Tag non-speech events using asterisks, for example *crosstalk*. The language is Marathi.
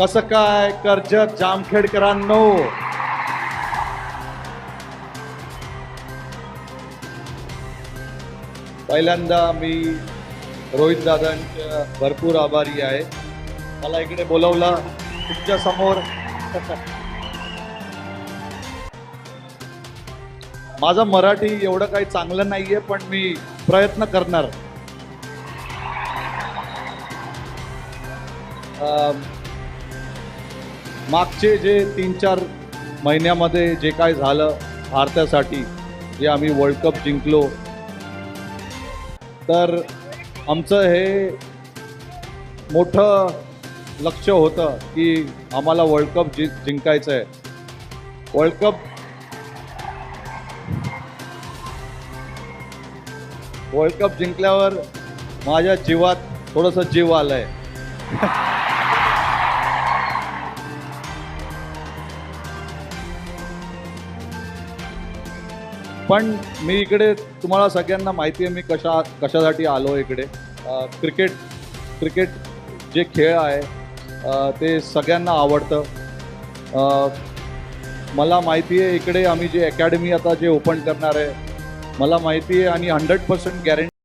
कसं काय कर्जत जामखेडकरांनो? पहिल्यांदा मी रोहित दादांच्या भरपूर आभारी आहे. मला इकडे बोलवला तुमच्यासमोर. माझं मराठी एवढं काही चांगलं नाहीये पण मी प्रयत्न करणार. मागचे जे तीन चार महिन्यामध्ये जे काय झालं भारतासाठी जे आम्ही वर्ल्ड कप जिंकलो तर आमचं हे मोठं लक्ष होतं की आम्हाला वर्ल्ड कप जि जिंकायचं आहे. वर्ल्ड कप वर्ल्ड कप जिंकल्यावर माझ्या जीवात थोडंसं जीव आलंय. *laughs* पण मी इकडे तुम्हाला सगळ्यांना माहिती आहे मी कशा कशासाठी आलो इकडे. क्रिकेट क्रिकेट जे खेळ आहे ते सगळ्यांना आवडतं. मला माहिती आहे इकडे आम्ही जे अकॅडमी आता जे ओपन करणार आहे मला माहिती आहे आणि हंड्रेड पर्सेंट गॅरंटी